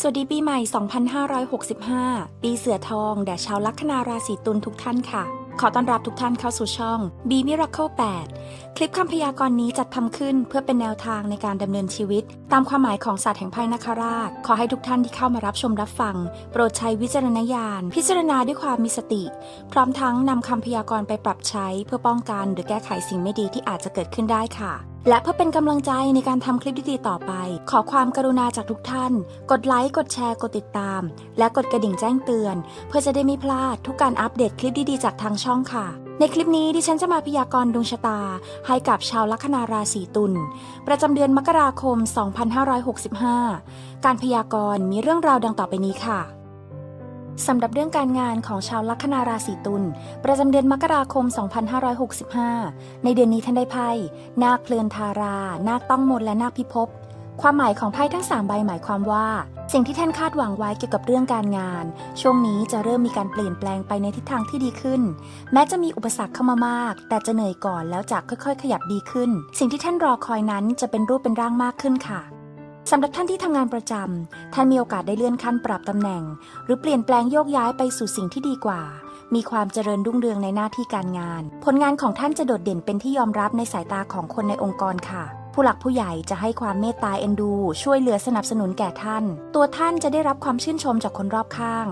สวัสดีปีใหม่ 2565 ปีเสือทองแด่ชาวลัคนาราศีตุลทุกท่านค่ะ ขอต้อนรับทุกท่านเข้าสู่ช่อง B Miracle 8 คลิปคำพยากรณ์นี้จัดทำขึ้นเพื่อเป็นแนวทางในการดำเนินชีวิต ตามความหมายของศาสตร์แห่งไพ่นคราช ขอให้ทุกท่านที่เข้ามารับชมรับฟัง โปรดใช้วิจารณญาณ พิจารณาด้วยความมีสติ พร้อมทั้งนำคำพยากรณ์ไปปรับใช้ เพื่อป้องกันหรือแก้ไขสิ่งไม่ดีที่อาจจะเกิดขึ้นได้ค่ะ และเพื่อเป็นกำลังใจในการทำคลิปดีๆต่อไป ขอความกรุณาจากทุกท่าน กดไลค์ กดแชร์ กดติดตาม และกดกระดิ่งแจ้งเตือน เพื่อจะได้ไม่พลาดทุกการอัปเดตคลิปดีๆจากทางช่องค่ะ ในคลิปนี้ดิฉันจะมาพยากรณ์ดวงชะตา ให้กับชาวลัคนาราศีตุลประจำเดือนมกราคม 2565 การพยากรณ์มีเรื่องราวดังต่อไปนี้ค่ะ สำหรับเรื่องการงานของชาวลัคนาราศีตุลประจำเดือนมกราคม 2565 ในเดือนนี้ท่านได้ไพ่นาคเพลินทารา นาคต้องมนและนาคพิภพความหมายของไพ่ทั้ง 3 ใบหมายความว่า สิ่งที่ท่านคาดหวังไว้เกี่ยวกับเรื่องการงาน ช่วงนี้จะเริ่มมีการเปลี่ยนแปลงไปในทิศทางที่ดีขึ้น แม้จะมีอุปสรรคเข้ามามาก แต่จะเหนื่อยก่อนแล้วจะค่อยๆ ขยับดีขึ้น สิ่งที่ท่านรอคอยนั้นจะเป็นรูปเป็นร่างมากขึ้นค่ะ สำหรับท่านที่ทำงานประจำ ท่านมีโอกาสได้เลื่อนขั้นปรับตำแหน่ง หรือเปลี่ยนแปลงโยกย้ายไปสู่สิ่งที่ดีกว่า มีความเจริญรุ่งเรืองในหน้าที่การงาน ผลงานของท่านจะโดดเด่นเป็นที่ยอมรับในสายตาของคนในองค์กรค่ะ ผู้หลักผู้ใหญ่จะให้ความเมตตาเอ็นดู ช่วยเหลือสนับสนุนแก่ท่าน ตัวท่านจะได้รับความชื่นชมจากคนรอบข้าง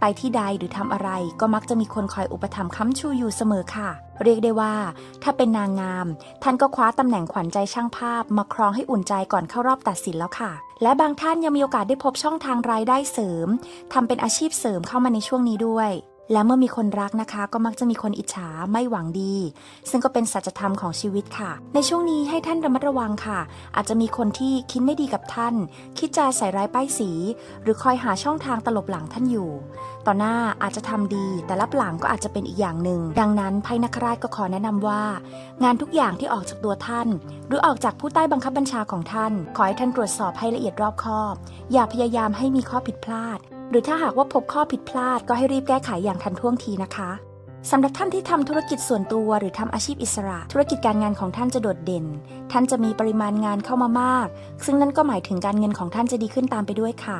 ไปที่ใดหรือทำอะไรก็มักจะมีคนคอยอุปถัมภ์ค้ำชูอยู่เสมอค่ะ เรียกได้ว่า ถ้าเป็นนางงาม ท่านก็คว้าตำแหน่งขวัญใจช่างภาพ มาครองให้อุ่นใจก่อนเข้ารอบตัดสินแล้วค่ะ และบางท่านยังมีโอกาสได้พบช่องทางรายได้เสริมทำเป็นอาชีพเสริมเข้ามาในช่วงนี้ด้วย และเมื่อมีคนรักนะคะ ก็มักจะมีคนอิจฉาไม่หวังดี ซึ่งก็เป็นสัจธรรมของชีวิตค่ะ ในช่วงนี้ให้ท่านระมัดระวังค่ะ อาจจะมีคนที่คิดไม่ดีกับท่าน คิดจะใส่ร้ายป้ายสี หรือคอยหาช่องทางตลบหลังท่านอยู่ ต่อหน้าอาจจะทำดี แต่รับหลังก็อาจจะเป็นอีกอย่างหนึ่ง ดังนั้นไพ่นักราชก็ขอแนะนำว่า งานทุกอย่างที่ออกจากตัวท่าน หรือออกจากผู้ใต้บังคับบัญชาของท่าน ขอให้ท่านตรวจสอบให้ละเอียดรอบคอบ อย่าพยายามให้มีข้อผิดพลาด หรือถ้าหากว่าพบข้อผิดพลาดก็ให้รีบแก้ไขอย่างทันท่วงทีนะคะสำหรับท่านที่ทำธุรกิจส่วนตัวหรือทำอาชีพอิสระ ธุรกิจการงานของท่านจะโดดเด่น ท่านจะมีปริมาณงานเข้ามามาก ซึ่งนั่นก็หมายถึงการเงินของท่านจะดีขึ้นตามไปด้วยค่ะ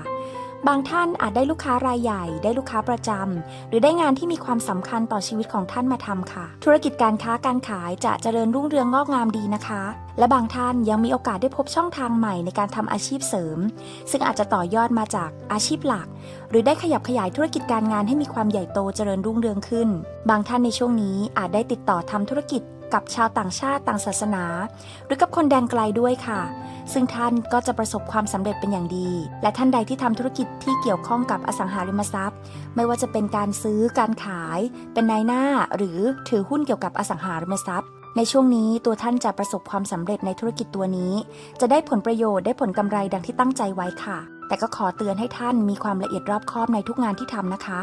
บางท่านอาจได้ลูกค้ารายใหญ่ได้ลูกค้าประจำหรือได้งานที่มีความสำคัญต่อชีวิตของท่านมาทำค่ะ ธุรกิจการค้าการขายจะเจริญรุ่งเรืองงอกงามดีนะคะ และบางท่านยังมีโอกาสได้พบช่องทางใหม่ในการทำอาชีพเสริม ซึ่งอาจจะต่อยอดมาจากอาชีพหลัก หรือได้ขยับขยายธุรกิจการงานให้มีความใหญ่โตเจริญรุ่งเรืองขึ้น บางท่านในช่วงนี้อาจได้ติดต่อทำธุรกิจกับชาวต่างชาติต่างศาสนา หรือกับคนแดนไกลด้วยค่ะ ซึ่งท่านก็จะประสบความสำเร็จเป็นอย่างดี และท่านใดที่ทำธุรกิจที่เกี่ยวข้องกับอสังหาริมทรัพย์ ไม่ว่าจะเป็นการซื้อการขาย เป็นนายหน้า หรือถือหุ้นเกี่ยวกับอสังหาริมทรัพย์ ในช่วงนี้ตัวท่านจะประสบความสำเร็จในธุรกิจตัวนี้ จะได้ผลประโยชน์ได้ผลกำไรดังที่ตั้งใจไว้ค่ะแต่ก็ขอเตือนให้ท่านมีความละเอียดรอบคอบในทุกงานที่ทำนะคะ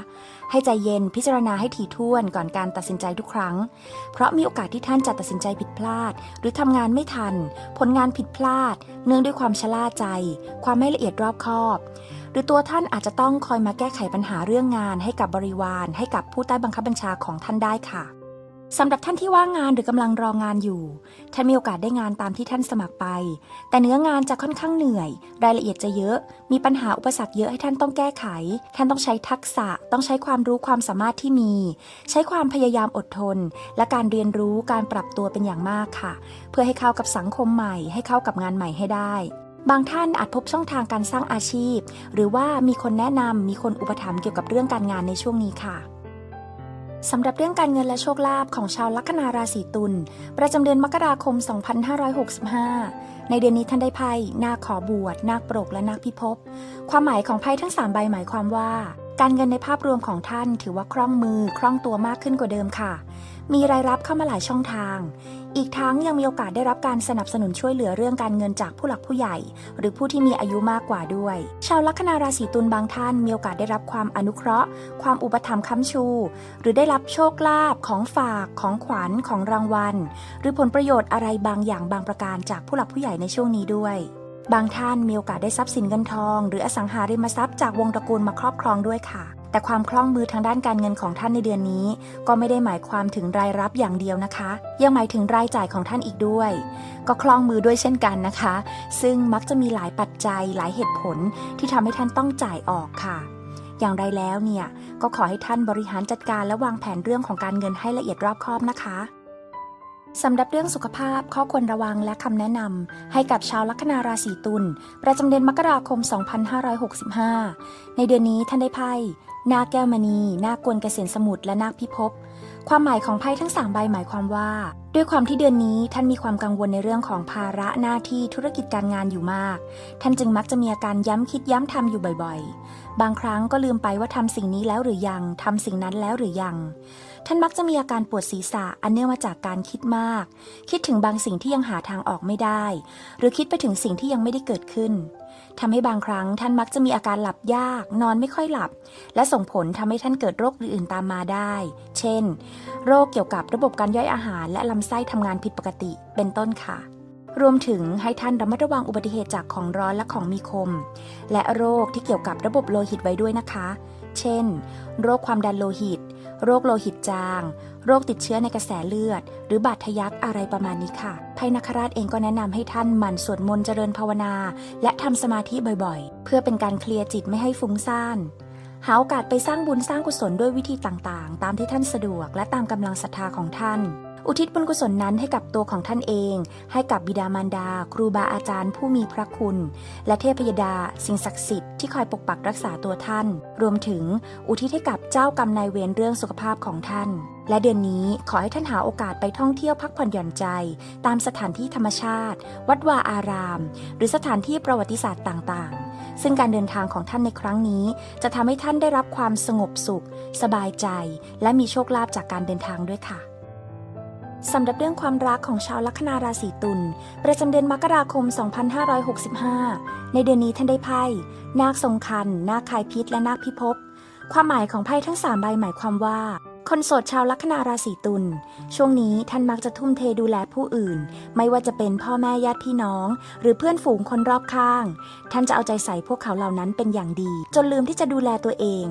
ให้ใจเย็นพิจารณาให้ถี่ถ้วนก่อนการตัดสินใจทุกครั้ง เพราะมีโอกาสที่ท่านจะตัดสินใจผิดพลาด หรือทำงานไม่ทัน ผลงานผิดพลาด เนื่องด้วยความชะล่าใจ ความไม่ละเอียดรอบคอบ หรือตัวท่านอาจจะต้องคอยมาแก้ไขปัญหาเรื่องงาน ให้กับบริวาร ให้กับผู้ใต้บังคับบัญชาของท่านได้ค่ะ สำหรับท่านที่ว่างงานหรือกำลังรองานอยู่ ท่านมีโอกาสได้งานตามที่ท่านสมัครไป แต่เนื้องานจะค่อนข้างเหนื่อย รายละเอียดจะเยอะ มีปัญหาอุปสรรคเยอะให้ท่านต้องแก้ไข ท่านต้องใช้ทักษะ ต้องใช้ความรู้ความสามารถที่มี ใช้ความพยายามอดทน และการเรียนรู้การปรับตัวเป็นอย่างมากค่ะ เพื่อให้เข้ากับสังคมใหม่ ให้เข้ากับงานใหม่ให้ได้บางท่านอาจพบช่องทางการสร้างอาชีพ หรือว่ามีคนแนะนำมีคนอุปถัมภ์เกี่ยวกับเรื่องการงานในช่วงนี้ค่ะ สำหรับเรื่องการเงินและโชคลาภของชาวลัคนาราศีตุลประจำเดือนมกราคม 2565 ในเดือนนี้ท่านได้ไพ่นาคขอบวชนาคปรกและนาคพิภพ ความหมายของไพ่ทั้ง 3 ใบหมายความว่า การเงินในภาพรวมของท่านถือว่าคล่องมือคล่องตัวมากขึ้นกว่าเดิมค่ะ มีรายรับเข้ามาหลายช่องทาง อีกทั้งยังมีโอกาสได้รับการสนับสนุนช่วยเหลือเรื่องการเงินจากผู้หลักผู้ใหญ่ หรือผู้ที่มีอายุมากกว่าด้วย ชาวลัคนาราศีตุลบางท่านมีโอกาสได้รับความอนุเคราะห์ ความอุปถัมภ์ค้ำชู หรือได้รับโชคลาภของฝากของขวัญของรางวัล หรือผลประโยชน์อะไรบางอย่างบางประการจากผู้หลักผู้ใหญ่ในช่วงนี้ด้วย บางท่านมีโอกาสได้ทรัพย์สินเงินทอง หรืออสังหาริมทรัพย์จากวงตระกูลมาครอบครองด้วยค่ะ แต่ความคล่องมือทางด้านการเงินของท่านในเดือนนี้ ก็ไม่ได้หมายความถึงรายรับอย่างเดียวนะคะ ยังหมายถึงรายจ่ายของท่านอีกด้วย ก็คล่องมือด้วยเช่นกันนะคะ ซึ่งมักจะมีหลายปัจจัยหลายเหตุผลที่ทำให้ท่านต้องจ่ายออกค่ะอย่างไรแล้วเนี่ย ก็ขอให้ท่านบริหารจัดการและวางแผนเรื่องของการเงินให้ละเอียดรอบคอบนะคะ สำหรับเรื่องสุขภาพข้อควรระวังและคำแนะนำให้กับชาวลัคนาราศีตุลประจำเดือนมกราคม 2565 ในเดือนนี้ท่านได้ไพ่นาคแก้วมณี นาคกวนเกษียณสมุทรและนาคพิภพความหมายของไพ่ทั้งสามใบหมายความว่า ด้วยความที่เดือนนี้ท่านมีความกังวลในเรื่องของภาระหน้าที่ธุรกิจการงานอยู่มาก ท่านจึงมักจะมีอาการย้ำคิดย้ำทำอยู่บ่อยๆ บางครั้งก็ลืมไปว่าทำสิ่งนี้แล้วหรือยังทำสิ่งนั้นแล้วหรือยัง ท่านมักจะมีอาการปวดศีรษะอันเนื่องมาจากการคิดมาก คิดถึงบางสิ่งที่ยังหาทางออกไม่ได้ หรือคิดไปถึงสิ่งที่ยังไม่ได้เกิดขึ้นทำให้บางครั้งท่านมักจะมีอาการหลับยาก นอนไม่ค่อยหลับ และส่งผลทำให้ท่านเกิดโรคอื่นๆตามมาได้ เช่น โรคเกี่ยวกับระบบการย่อยอาหาร และลำไส้ทำงานผิดปกติ เป็นต้นค่ะ รวมถึงให้ท่านระมัดระวังอุบัติเหตุจากของร้อนและของมีคม และโรคที่เกี่ยวกับระบบโลหิตไว้ด้วยนะคะ เช่น โรคความดันโลหิต โรคโลหิตจาง โรคติดเชื้อในกระแสเลือด หรือบาดทะยักอะไรประมาณนี้ค่ะไพนคราชเองก็แนะนำให้ท่านหมั่นสวดมนต์เจริญภาวนา และทำสมาธิบ่อยๆ เพื่อเป็นการเคลียร์จิตไม่ให้ฟุ้งซ่านหาโอกาสไปสร้างบุญสร้างกุศลด้วยวิธีต่างๆ ตามที่ท่านสะดวกและตามกำลังศรัทธาของท่าน อุทิศบุญกุศลนั้นให้กับตัวของท่านเอง ให้กับบิดามารดา ครูบาอาจารย์ผู้มีพระคุณ และเทพยดา สิ่งศักดิ์สิทธิ์ที่คอยปกปักรักษาตัวท่าน รวมถึงอุทิศให้กับเจ้ากรรมนายเวรเรื่องสุขภาพของท่าน และเดือนนี้ขอให้ท่านหาโอกาสไปท่องเที่ยวพักผ่อนหย่อนใจ ตามสถานที่ธรรมชาติ วัดวาอาราม หรือสถานที่ประวัติศาสตร์ต่างๆซึ่งการเดินทางของท่านในครั้งนี้ จะทำให้ท่านได้รับความสงบสุข สบายใจ และมีโชคลาภจากการเดินทางด้วยค่ะ สำหรับเรื่องความรักของชาวลัคนาราศีตุลประจำเดือนมกราคม 2565 ในเดือนนี้ท่านได้ไพ่นาคทรงคันนาคคายพิษและนาคพิภพความหมายของไพ่ทั้ง 3 ใบหมายความว่า คนโสดชาวลัคนาราศีตุล ช่วงนี้ท่านมักจะทุ่มเทดูแลผู้อื่น ไม่ว่าจะเป็นพ่อแม่ญาติพี่น้อง หรือเพื่อนฝูงคนรอบข้าง ท่านจะเอาใจใส่พวกเขาเหล่านั้นเป็นอย่างดี จนลืมที่จะดูแลตัวเอง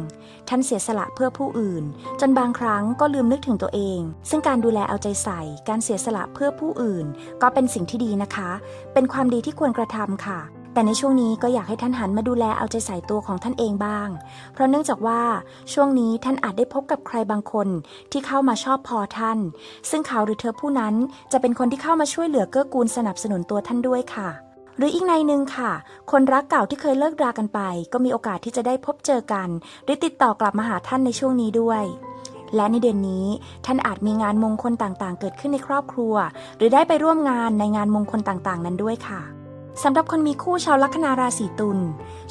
ท่านเสียสละเพื่อผู้อื่น จนบางครั้งก็ลืมนึกถึงตัวเอง ซึ่งการดูแลเอาใจใส่ การเสียสละเพื่อผู้อื่น ก็เป็นสิ่งที่ดีนะคะ เป็นความดีที่ควรกระทำค่ะ แต่ในช่วงนี้ก็อยากให้ท่านหันมาดูแลเอาใจใส่ตัวของท่านเองบ้าง เพราะเนื่องจากว่าช่วงนี้ท่านอาจได้พบกับใครบางคนที่เข้ามาชอบพอท่าน ซึ่งเขาหรือเธอผู้นั้นจะเป็นคนที่เข้ามาช่วยเหลือเกื้อกูลสนับสนุนตัวท่านด้วยค่ะหรืออีกในหนึ่งค่ะ คนรักเก่าที่เคยเลิกรากันไป ก็มีโอกาสที่จะได้พบเจอกัน หรือติดต่อกลับมาหาท่านในช่วงนี้ด้วย และในเดือนนี้ท่านอาจมีงานมงคลต่างๆ เกิดขึ้นในครอบครัว หรือได้ไปร่วมงานในงานมงคลต่างๆ นั้นด้วยค่ะ สำหรับคนมีคู่ชาวลัคนาราศีตุล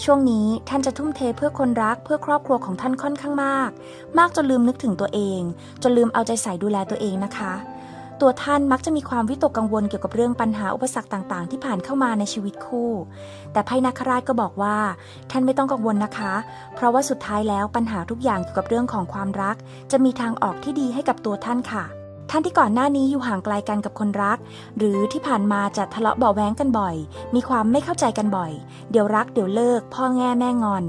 ช่วงนี้ท่านจะทุ่มเทเพื่อคนรักเพื่อครอบครัวของท่านค่อนข้างมาก มากจนลืมนึกถึงตัวเอง จนลืมเอาใจใส่ดูแลตัวเองนะคะ ตัวท่านมักจะมีความวิตกกังวลเกี่ยวกับเรื่องปัญหาอุปสรรคต่างๆ ที่ผ่านเข้ามาในชีวิตคู่ แต่ไพ่นักราชก็บอกว่า ท่านไม่ต้องกังวลนะคะ เพราะว่าสุดท้ายแล้วปัญหาทุกอย่างเกี่ยวกับเรื่องของความรัก จะมีทางออกที่ดีให้กับตัวท่านค่ะ ท่านที่ก่อนหน้านี้อยู่ห่างไกลกันกับคนรัก หรือที่ผ่านมาจะทะเลาะเบาะแว้งกันบ่อย มีความไม่เข้าใจกันบ่อย เดี๋ยวรักเดี๋ยวเลิก พ่อแง่แม่งอน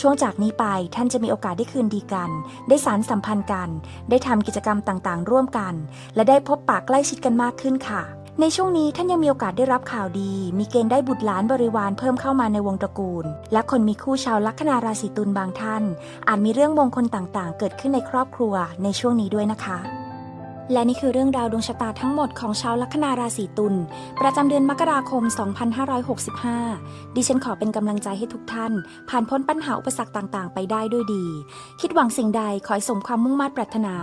ช่วงจากนี้ไปท่านจะมีโอกาสได้คืนดีกัน ได้สารสัมพันธ์กัน ได้ทำกิจกรรมต่างๆ ร่วมกัน และได้พบปะใกล้ชิดกันมากขึ้นค่ะในช่วงนี้ท่านยังมีโอกาสได้รับข่าวดี มีเกณฑ์ได้บุตรหลานบริวารเพิ่มเข้ามาในวงตระกูล และคนมีคู่ชาวลัคนาราศีตุลบางท่าน อาจมีเรื่องมงคลต่างๆ เกิดขึ้นในครอบครัวในช่วงนี้ด้วยนะคะ และนี่คือเรื่องราวดวงชะตาทั้งหมดของชาวลัคนาราศีตุล ประจำเดือนมกราคม 2565 ดิฉันขอเป็นกำลังใจให้ทุกท่าน ผ่านพ้นปัญหาอุปสรรคต่างๆ ไปได้ด้วยดี คิดหวังสิ่งใดขอให้สมความมุ่งมั่นปรารถนา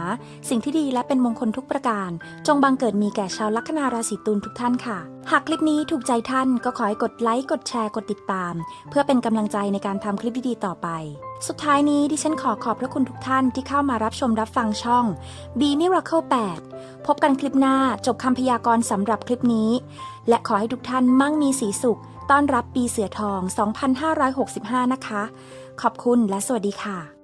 สิ่งที่ดีและเป็นมงคลทุกประการ จงบังเกิดมีแก่ชาวลัคนาราศีตุลทุกท่านค่ะหากคลิปนี้ถูกใจท่านก็ขอให้กดไลค์ กดแชร์ กดติดตาม เพื่อเป็นกำลังใจในการทำคลิปดีๆต่อไป สุดท้ายนี้ดิฉันขอขอบพระคุณทุกท่านที่เข้ามารับชมรับฟังช่อง B Miracle 8 พบกันคลิปหน้าจบคำพยากรณ์สำหรับคลิปนี้ และขอให้ทุกท่านมั่งมีสีสุข ต้อนรับปีเสือทอง 2565 นะคะ ขอบคุณและสวัสดีค่ะ